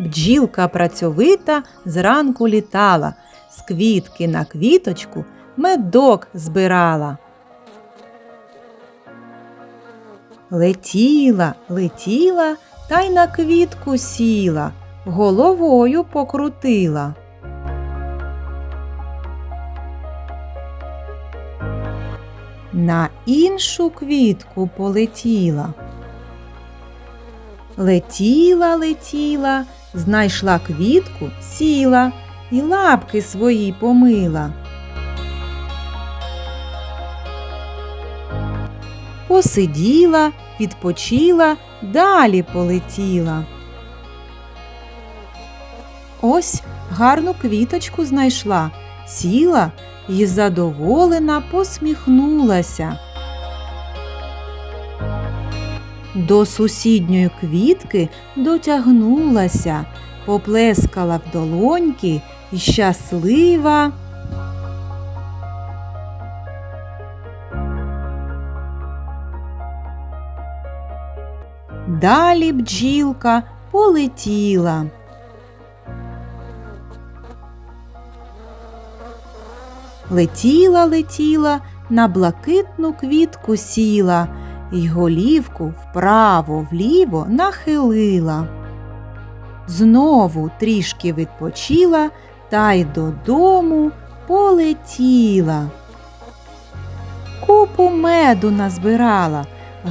Бджілка працьовита зранку літала, з квітки на квіточку медок збирала. Летіла, летіла та й на квітку сіла, головою покрутила. На іншу квітку полетіла. Летіла, летіла, знайшла квітку, сіла і лапки свої помила. Посиділа, відпочила, далі полетіла. Ось гарну квіточку знайшла, сіла і задоволена посміхнулася. До сусідньої квітки дотягнулася, поплескала в долоньки і щаслива. Далі бджілка полетіла. Летіла, летіла, на блакитну квітку сіла й голівку вправо вліво нахилила. Знову трішки відпочила та й додому полетіла. Купу меду назбирала,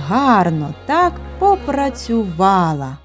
гарно так попрацювала.